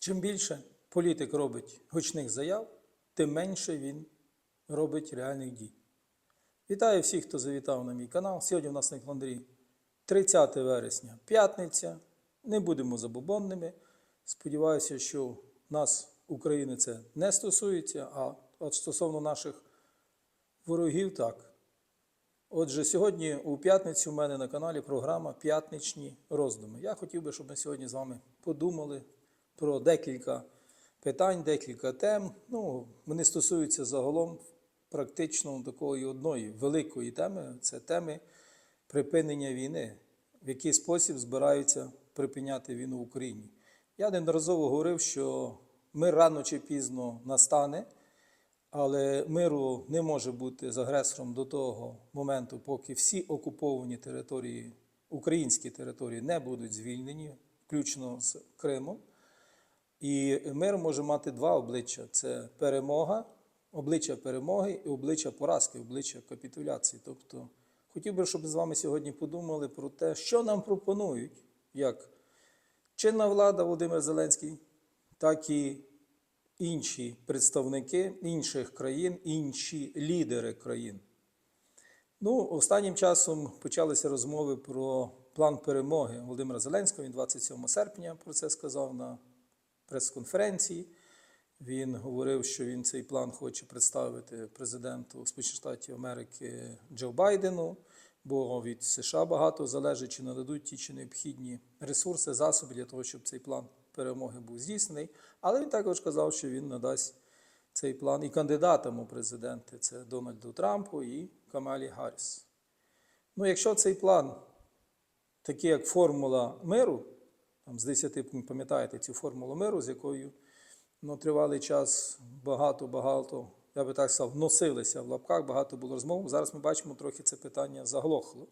Чим більше політик робить гучних заяв, тим менше він робить реальних дій. Вітаю всіх, хто завітав на мій канал. Сьогодні у нас на календарі 30 вересня, п'ятниця. Не будемо забобонними. Сподіваюся, що нас, України, це не стосується, а от стосовно наших ворогів, так. Отже, сьогодні у п'ятницю у мене на каналі програма П'ятничні роздуми. Я хотів би, щоб ми сьогодні з вами подумали про декілька питань, декілька тем. Ну, вони стосуються загалом практично такої одної великої теми це теми припинення війни, в який спосіб збираються припиняти війну в Україні. Я неодноразово говорив, що мир рано чи пізно настане. Але миру не може бути з агресором до того моменту, поки всі окуповані території, українські території не будуть звільнені, включно з Кримом. І мир може мати два обличчя: це перемога, обличчя перемоги і обличчя поразки, обличчя капітуляції. Тобто хотів би, щоб з вами сьогодні подумали про те, що нам пропонують як чинна влада Володимир Зеленський, так і інші представники інших країн, інші лідери країн. Ну, останнім часом почалися розмови про план перемоги Володимира Зеленського. Він 27 серпня про це сказав на прес-конференції. Він говорив, що він цей план хоче представити президенту Сполучених Штатів Америки Джо Байдену, бо від США багато залежить, чи нададуть ті чи необхідні ресурси, засоби для того, щоб цей план перемоги був здійснений. Але він також казав, що він надасть цей план і кандидатам у президенти це Дональду Трампу і Камалі Гарріс. Ну, якщо цей план, такий як формула миру, там з 10 пам'ятаєте цю формулу миру, з якою ну, тривалий час багато-багато, я би так сказав, носилися в лапках, багато було розмов. Зараз ми бачимо, трохи це питання заглохло.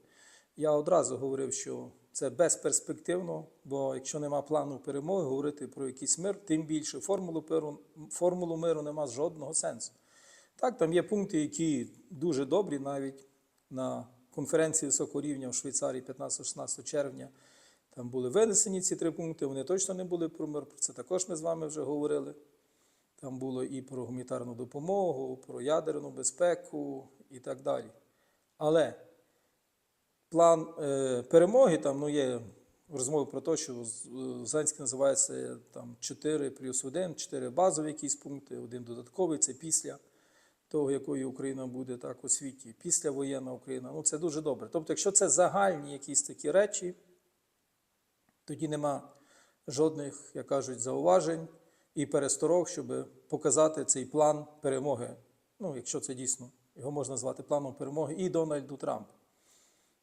Я одразу говорив, що це безперспективно, бо якщо нема плану перемоги, говорити про якийсь мир, тим більше формулу, миру, формулу миру нема жодного сенсу. Так, там є пункти, які дуже добрі, навіть на конференції високого рівня в Швейцарії 15-16 червня. Там були винесені ці три пункти, вони точно не були про мир. Про це також ми з вами вже говорили. Там було і про гуманітарну допомогу, про ядерну безпеку і так далі. Але план е, перемоги, там ну, є розмови про те, що Зеленський називається там 4 плюс 1, 4 базові якісь пункти, один додатковий це після того, якою Україна буде так у світі, після воєнна Україна. Ну це дуже добре. Тобто, якщо це загальні якісь такі речі, тоді нема жодних, як кажуть, зауважень і пересторог, щоб показати цей план перемоги. Ну, якщо це дійсно його можна назвати планом перемоги, і Дональду Трампу.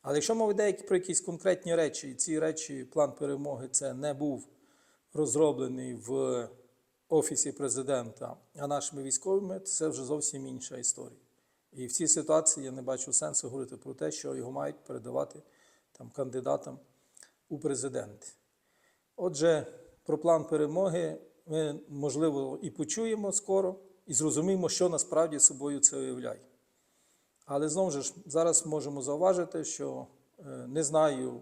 Але якщо мова йде про якісь конкретні речі, і ці речі, план перемоги, це не був розроблений в Офісі президента, а нашими військовими, це вже зовсім інша історія. І в цій ситуації я не бачу сенсу говорити про те, що його мають передавати там, кандидатам у президенти. Отже, про план перемоги ми, можливо, і почуємо скоро, і зрозуміємо, що насправді собою це уявляє. Але знову ж зараз можемо зауважити, що е, не знаю,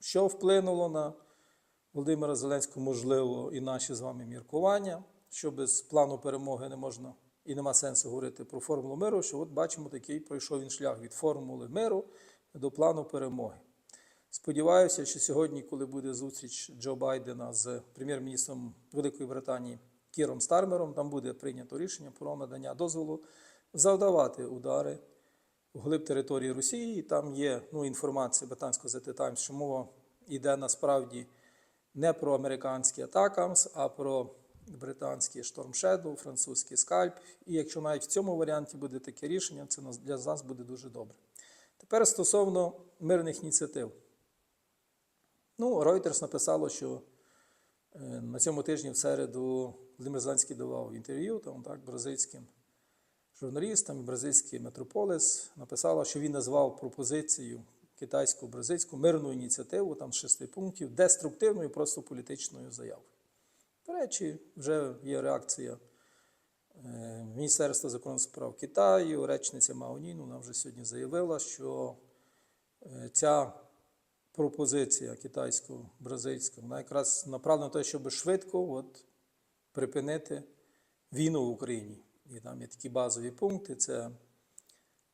що вплинуло на Володимира Зеленського, можливо, і наші з вами міркування, що без плану перемоги не можна і нема сенсу говорити про формулу миру, що от бачимо, такий пройшов він шлях від формули миру до плану перемоги. Сподіваюся, що сьогодні, коли буде зустріч Джо Байдена з прем'єр-міністром Великої Британії Кіром Стармером, там буде прийнято рішення про надання дозволу завдавати удари в глиб території Росії. Там є ну, інформація британського The Times, що мова йде насправді не про американський атакамс, а про британський Storm Shadow, французький скальп. І якщо навіть в цьому варіанті буде таке рішення, це для нас буде дуже добре. Тепер стосовно мирних ініціатив. Ну, Reuters написало, що е, на цьому тижні в середу Володимир Зеленський давав інтерв'ю там, так, бразильським журналістам, бразильський метрополіс написала, що він назвав пропозицію китайсько-бразильську мирну ініціативу там з шести пунктів деструктивною, просто політичною заявою. До речі, вже є реакція е, Міністерства закордонних справ Китаю, речниця Маоніну, вона вже сьогодні заявила, що е, ця пропозиція китайсько-бразильська, вона якраз направлена на те, щоб швидко от, припинити війну в Україні. І там є такі базові пункти: це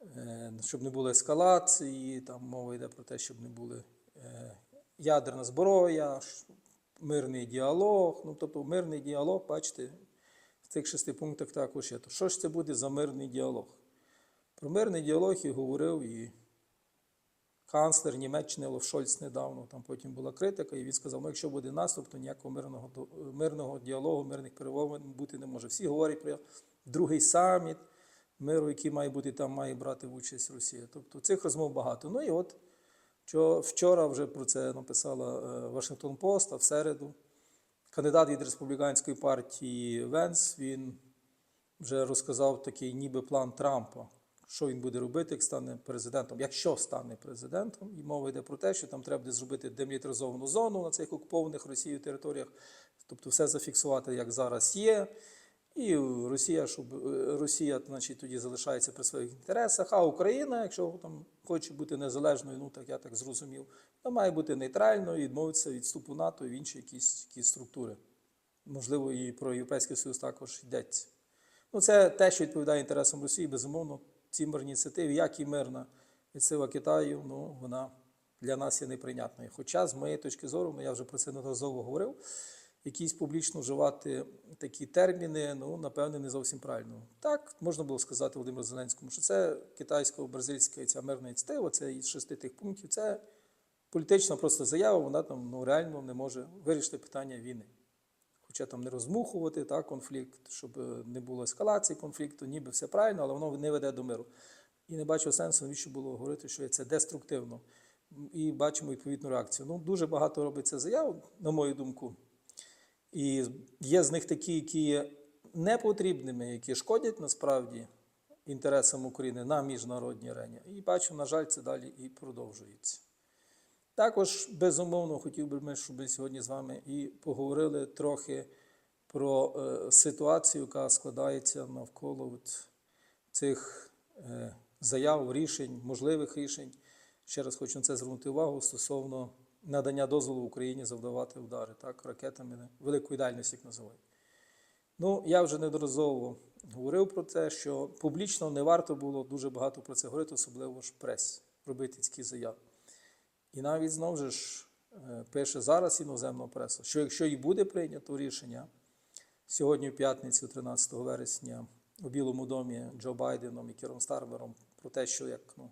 е, щоб не було ескалації, там мова йде про те, щоб не були е, ядерна зброя, мирний діалог. Ну, тобто мирний діалог, бачите, в цих шести пунктах також є. То що ж це буде за мирний діалог? Про мирний діалог і говорив і канцлер Німеччини Олаф Шольц недавно. Там потім була критика, і він сказав: ну, якщо буде наступ, то ніякого мирного, мирного діалогу, мирних перемовин бути не може. Всі говорять про другий саміт миру, який має бути там, має брати участь Росія. Тобто цих розмов багато. Ну і от що вчора вже про це написала е, Вашингтон Пост, а в середу кандидат від республіканської партії Венс він вже розказав такий ніби план Трампа, що він буде робити, як стане президентом, якщо стане президентом. І мова йде про те, що там треба буде зробити демілітаризовану зону на цих окупованих Росією територіях, тобто все зафіксувати, як зараз є. І Росія, щоб е, Росія, значить, тоді залишається при своїх інтересах, а Україна, якщо там хоче бути незалежною, ну так я так зрозумів, то має бути нейтральною і відмовитися від вступу НАТО і в інші якісь, якісь структури. Можливо, і про Європейський Союз також йдеться. Ну, це те, що відповідає інтересам Росії, безумовно, ці мирні ініціативи, як і мирна ініціатива Китаю, ну, вона для нас є неприйнятною. Хоча, з моєї точки зору, ну, я вже про це неодноразово говорив, якісь публічно вживати такі терміни, ну, напевне, не зовсім правильно. Так, можна було сказати Володимиру Зеленському, що це китайсько-бразильська ця мирна ініціатива, це із шести тих пунктів, це політична просто заява, вона там ну, реально не може вирішити питання війни хоча там не розмухувати та, конфлікт, щоб е, не було ескалації конфлікту, ніби все правильно, але воно не веде до миру. І не бачив сенсу, навіщо було говорити, що це деструктивно. І бачимо відповідну реакцію. Ну, дуже багато робиться заяв, на мою думку. І є з них такі, які є непотрібними, які шкодять насправді інтересам України на міжнародній арені. І бачу, на жаль, це далі і продовжується. Також, безумовно, хотів би ми, щоб сьогодні з вами і поговорили трохи про е, ситуацію, яка складається навколо от цих е, заяв, рішень, можливих рішень. Ще раз хочу на це звернути увагу стосовно надання дозволу Україні завдавати удари так, ракетами великої дальності, як називають. Ну, я вже неодноразово говорив про те, що публічно не варто було дуже багато про це говорити, особливо ж в пресі, робити такі заяви. І навіть знову ж е, пише зараз іноземна преса, що якщо і буде прийнято рішення сьогодні, в п'ятницю, 13 вересня, у Білому домі Джо Байденом і Кером Стармером про те, що як ну,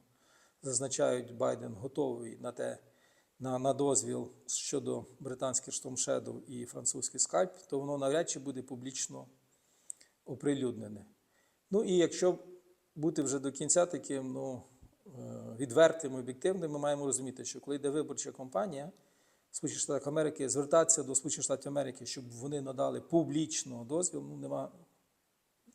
зазначають, Байден готовий на те, на, на дозвіл щодо британських Storm і французький скальп, то воно навряд чи буде публічно оприлюднене. Ну і якщо бути вже до кінця таким, ну е, відвертим, об'єктивним, ми маємо розуміти, що коли йде виборча кампанія в Сполучених Штатах Америки, звертатися до Сполучених Штатів Америки, щоб вони надали публічно дозвіл, ну нема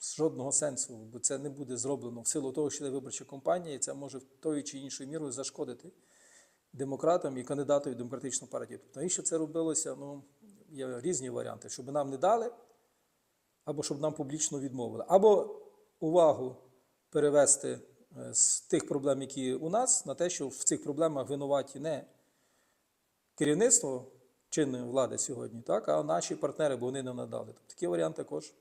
жодного сенсу, бо це не буде зроблено в силу того, що йде виборча кампанія, і це може тою чи іншою мірою зашкодити демократам і кандидату від демократичної партії. Тобто, навіщо це робилося? Ну, є різні варіанти, щоб нам не дали, або щоб нам публічно відмовили. Або увагу перевести з тих проблем, які у нас, на те, що в цих проблемах винуваті не керівництво чинної влади сьогодні, так, а наші партнери, бо вони не надали. Тобто, такий варіант також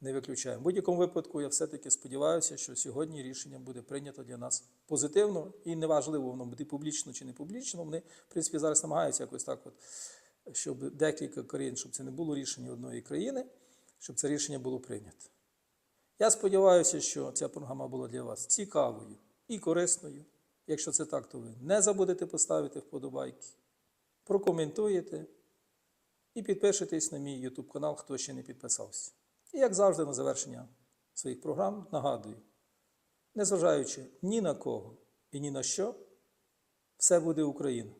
не виключаємо. В будь-якому випадку я все-таки сподіваюся, що сьогодні рішення буде прийнято для нас позитивно і неважливо, воно буде публічно чи не публічно. Вони, в принципі, зараз намагаються якось так, от, щоб декілька країн, щоб це не було рішення одної країни, щоб це рішення було прийнято. Я сподіваюся, що ця програма була для вас цікавою і корисною. Якщо це так, то ви не забудете поставити вподобайки, прокоментуєте і підпишитесь на мій YouTube канал, хто ще не підписався. І як завжди, на завершення своїх програм нагадую, незважаючи ні на кого і ні на що, все буде Україна.